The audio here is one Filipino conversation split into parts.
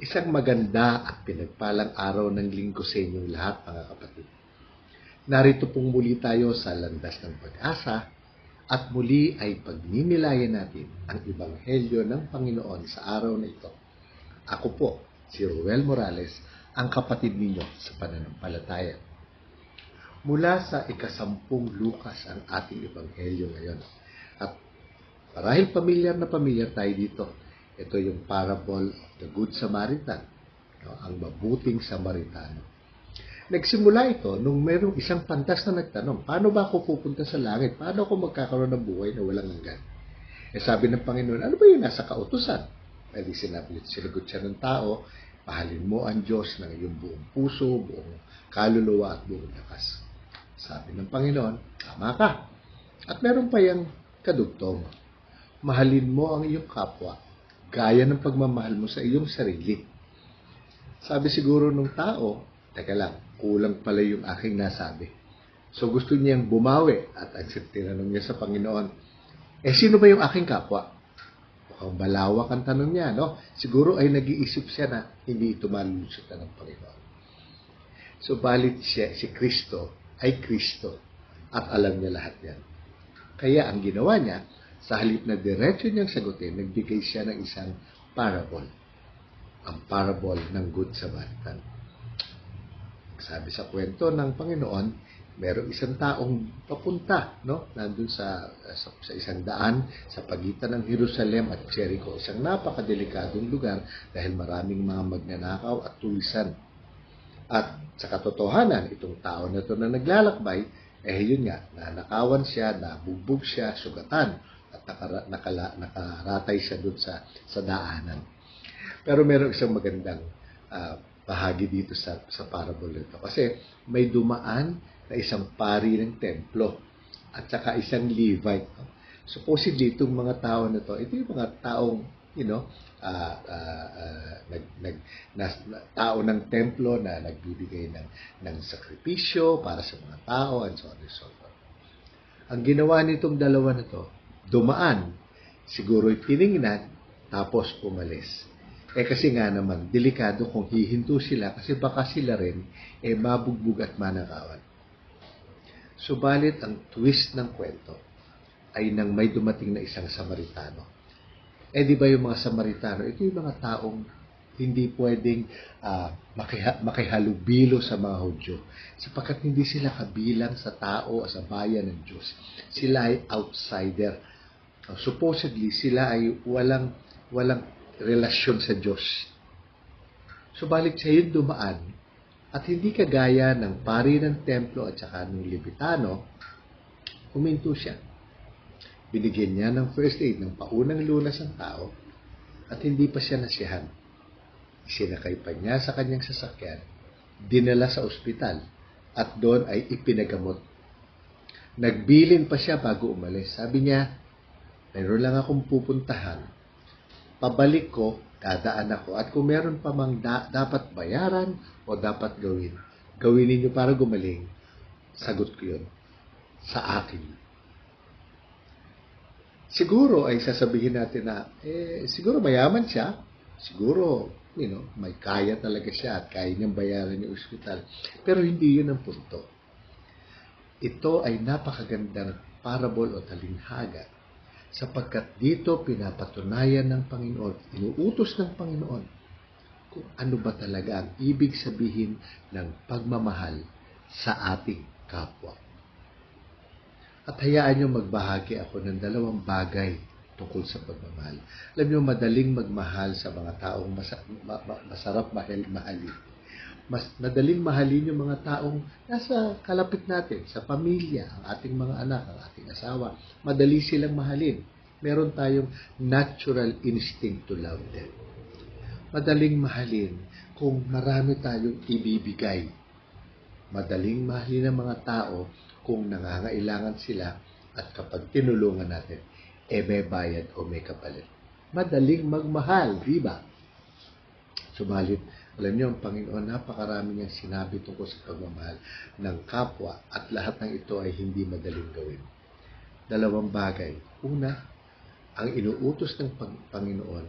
Isang maganda at pinagpalang araw ng linggo sa inyong lahat, mga kapatid. Narito pong muli tayo sa landas ng pag-asa at muli ay pagmimilayan natin ang Ebanghelyo ng Panginoon sa araw na ito. Ako po, si Ruel Morales, ang kapatid ninyo sa pananampalataya. Mula sa ikasampung Lukas ang ating Ebanghelyo ngayon. At marahil pamilyar na pamilyar tayo dito. Ito yung parable of the Good Samaritan, no? ang mabuting Samaritano. Nagsimula ito nung mayroong isang pantas na nagtanong, paano ba ako pupunta sa langit? Paano ako magkakaroon ng buhay na walang hanggan? Eh sabi ng Panginoon, ano ba yung nasa kautusan? Eh di sinabi, sinagot siya ng tao, pahalin mo ang Diyos ng iyong buong puso, buong kaluluwa at buong lakas. Sabi ng Panginoon, tama ka. At meron pa yung kadugtong, mahalin mo ang iyong kapwa, gaya ng pagmamahal mo sa iyong sarili. Sabi siguro ng tao, teka lang, kulang pala yung aking nasabi. So gusto niyang bumawi at ang tinanong niya sa Panginoon, eh sino ba yung aking kapwa? Mukhang balawak ang tanong niya, no? Siguro ay nag-iisip siya na hindi ito malulusutan ng Panginoon. So balit siya, si Kristo ay Kristo at alam niya lahat yan. Kaya ang ginawa niya, sa halip na diretso niyang sagutin, nagbigay siya ng isang parable. Ang parable ng Good Samaritan. Sabi sa kwento ng Panginoon, merong isang taong papunta, no? Nandun sa, sa, sa isang daan sa pagitan ng Jerusalem at Jericho. Isang napakadelikadong lugar dahil maraming mga magnanakaw at tulisan. At sa katotohanan, itong tao na ito na naglalakbay, eh yun nga, nanakawan siya, nabugbog siya, sugatan, at nakara, nakala, nakaratay siya doon sa, sa daanan. Pero meron isang magandang uh, bahagi dito sa, sa parable nito. Kasi may dumaan na isang pari ng templo at saka isang Levite. No? Supposedly, itong mga tao na to, ito yung mga taong, you know, uh, uh, uh, nag, nag, na, na, tao ng templo na nagbibigay ng, ng sakripisyo para sa mga tao and so on and so forth. Ang ginawa nitong dalawa na to, dumaan, siguro'y tiningnan, tapos umalis. Eh kasi nga naman, delikado kung hihinto sila kasi baka sila rin eh mabugbog at manakawan. Subalit ang twist ng kwento ay nang may dumating na isang Samaritano. Eh di ba yung mga Samaritano, ito yung mga taong hindi pwedeng uh, makiha, makihalubilo sa mga Hudyo sapagkat hindi sila kabilang sa tao o sa bayan ng Diyos. Sila ay outsider. Uh, supposedly, sila ay walang walang relasyon sa Diyos. Subalit siya yung dumaan at hindi kagaya ng pari ng templo at saka ng Libitano, huminto siya. Binigyan niya ng first aid ng paunang lunas ng tao at hindi pa siya nasiyahan. Sinakay pa niya sa kanyang sasakyan, dinala sa ospital at doon ay ipinagamot. Nagbilin pa siya bago umalis. Sabi niya, mayroon lang akong pupuntahan pabalik ko, dadaan ako. At kung meron pa mang da- dapat bayaran o dapat gawin, gawin ninyo para gumaling, sagot ko yun sa akin. Siguro ay sasabihin natin na, eh, siguro mayaman siya, siguro, you know, may kaya talaga siya at kaya niyang bayaran yung ospital. Pero hindi yun ang punto. Ito ay napakagandang parable o talinghaga sapagkat dito pinapatunayan ng Panginoon, inuutos ng Panginoon kung ano ba talaga ang ibig sabihin ng pagmamahal sa ating kapwa. At hayaan nyo magbahagi ako ng dalawang bagay tungkol sa pagmamahal. Alam nyo, madaling magmahal sa mga taong masa, ma, ma, masarap mahal, mahalin. Mas madaling mahalin yung mga taong nasa kalapit natin, sa pamilya, ang ating mga anak, ang ating asawa. Madali silang mahalin. Meron tayong natural instinct to love them. Madaling mahalin kung marami tayong ibibigay. Madaling mahalin ng mga tao kung nangangailangan sila at kapag tinulungan natin, e may bayad o may kapalit. Madaling magmahal, di ba? Sumalit, alam niyo, ang Panginoon, napakarami niyang sinabi tungkol sa pagmamahal ng kapwa at lahat ng ito ay hindi madaling gawin. Dalawang bagay. Una, ang inuutos ng Panginoon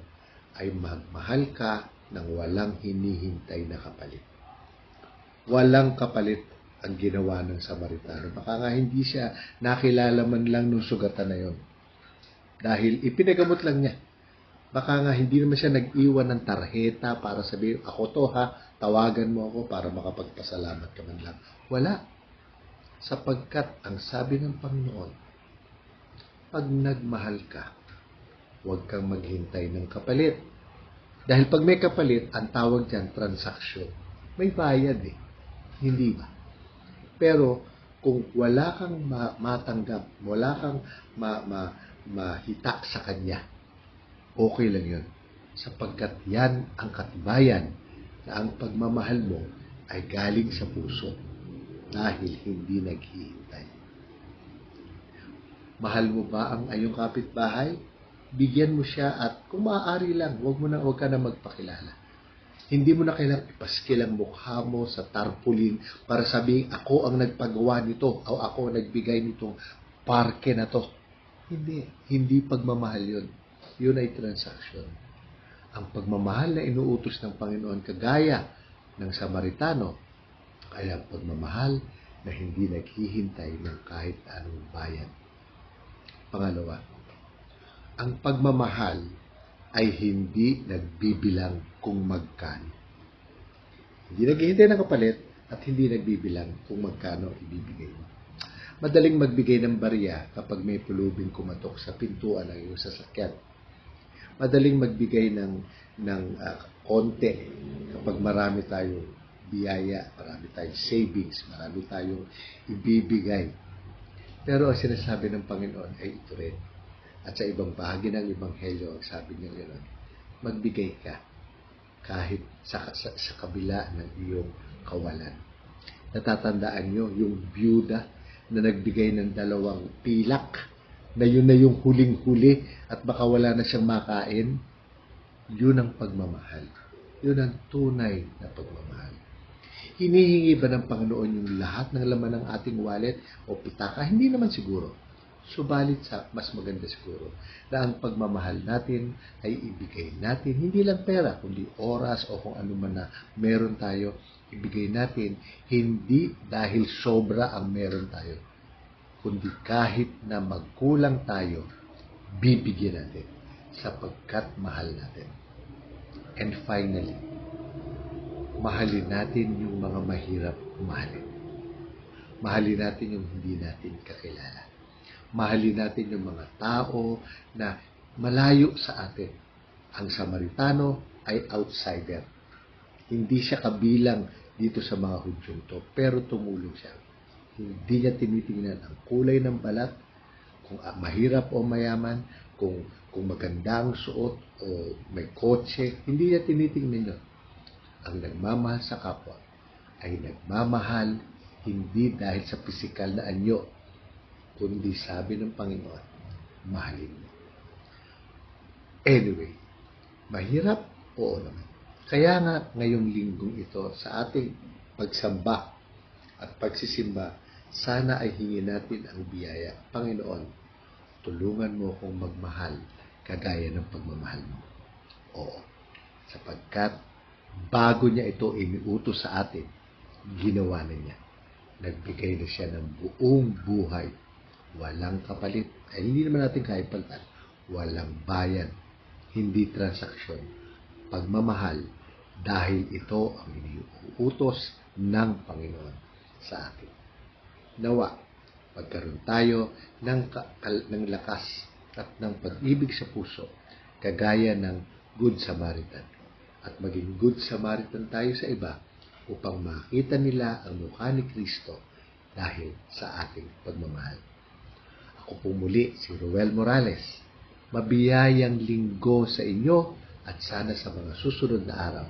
ay magmahal ka ng walang hinihintay na kapalit. Walang kapalit ang ginawa ng Samaritano. Baka nga hindi siya nakilala man lang nung sugatan na yon. Dahil ipinagamot lang niya. Baka nga hindi naman siya nag-iwan ng tarheta para sabihin, ako to ha, tawagan mo ako para makapagpasalamat ka man lang. Wala. Sapagkat ang sabi ng Panginoon, pag nagmahal ka, huwag kang maghintay ng kapalit. Dahil pag may kapalit, ang tawag dyan, transaction. May bayad eh. Hindi ba? Pero kung wala kang ma- matanggap, wala kang ma- ma- mahita sa kanya, okay lang yun. Sapagkat yan ang katibayan na ang pagmamahal mo ay galing sa puso dahil hindi naghihintay. Mahal mo ba ang ayong kapitbahay? Bigyan mo siya at kung maaari lang, wag mo na wag ka na magpakilala. Hindi mo na kailangang ipaskil ang mukha mo sa tarpaulin para sabihin ako ang nagpagawa nito o ako ang nagbigay nitong parke na to. Hindi. Hindi pagmamahal yun. Yun ay transaction. Ang pagmamahal na inuutos ng Panginoon kagaya ng Samaritano ay ang pagmamahal na hindi naghihintay ng kahit anong bayan. Pangalawa, ang pagmamahal ay hindi nagbibilang kung magkano. Hindi naghihintay ng kapalit at hindi nagbibilang kung magkano ibibigay mo. Madaling magbigay ng barya kapag may pulubing kumatok sa pintuan ng iyong sasakyan. Madaling magbigay ng, ng uh, konti kapag marami tayong biyaya, marami tayong savings, marami tayong ibibigay. Pero ang sinasabi ng Panginoon ay ito rin. At sa ibang bahagi ng Ebanghelyo, sabi niya gano'n, magbigay ka kahit sa, sa, sa kabila ng iyong kawalan. Natatandaan niyo yung byuda na nagbigay ng dalawang pilak na yun na yung huling-huli at baka wala na siyang makain. Yun ang pagmamahal. Yun ang tunay na pagmamahal. Hinihingi ba ng Panginoon yung lahat ng laman ng ating wallet o pitaka? Hindi naman siguro. Subalit sa mas maganda siguro na ang pagmamahal natin ay ibigay natin hindi lang pera kundi oras o kung ano man na meron tayo ibigay natin hindi dahil sobra ang meron tayo kundi kahit na magkulang tayo bibigyan natin sapagkat mahal natin and finally mahalin natin yung mga mahirap mahalin mahalin natin yung hindi natin kakilala Mahalin natin yung mga tao na malayo sa atin. Ang Samaritano ay outsider. Hindi siya kabilang dito sa mga Hudyong to, pero tumulong siya. Hindi niya tinitingnan ang kulay ng balat, kung mahirap o mayaman, kung, kung maganda ang suot o may kotse, hindi niya tinitingnan yun. Ang nagmamahal sa kapwa ay nagmamahal hindi dahil sa pisikal na anyo, kundi sabi ng Panginoon, mahalin mo. Anyway, mahirap? Oo naman. Kaya nga ngayong linggong ito sa ating pagsamba at pagsisimba, sana ay hingin natin ang biyaya. Panginoon, tulungan mo akong magmahal kagaya ng pagmamahal mo. Oo, sapagkat bago niya ito iniutos sa atin, ginawa na niya. Nagbigay na siya ng buong buhay walang kapalit. Ay hindi naman natin kaya palitan. Walang bayan. Hindi transaksyon. Pagmamahal dahil ito ang iniuutos ng Panginoon sa atin. Nawa, pagkaroon tayo ng, ng lakas at ng pag-ibig sa puso, kagaya ng Good Samaritan. At maging Good Samaritan tayo sa iba upang makita nila ang mukha ni Kristo dahil sa ating pagmamahal. Ako po muli si Ruel Morales. Mabiyayang linggo sa inyo at sana sa mga susunod na araw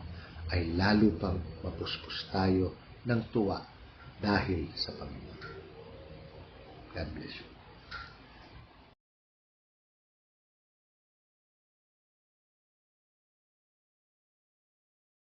ay lalo pang mapuspos tayo ng tuwa dahil sa Panginoon. God bless you.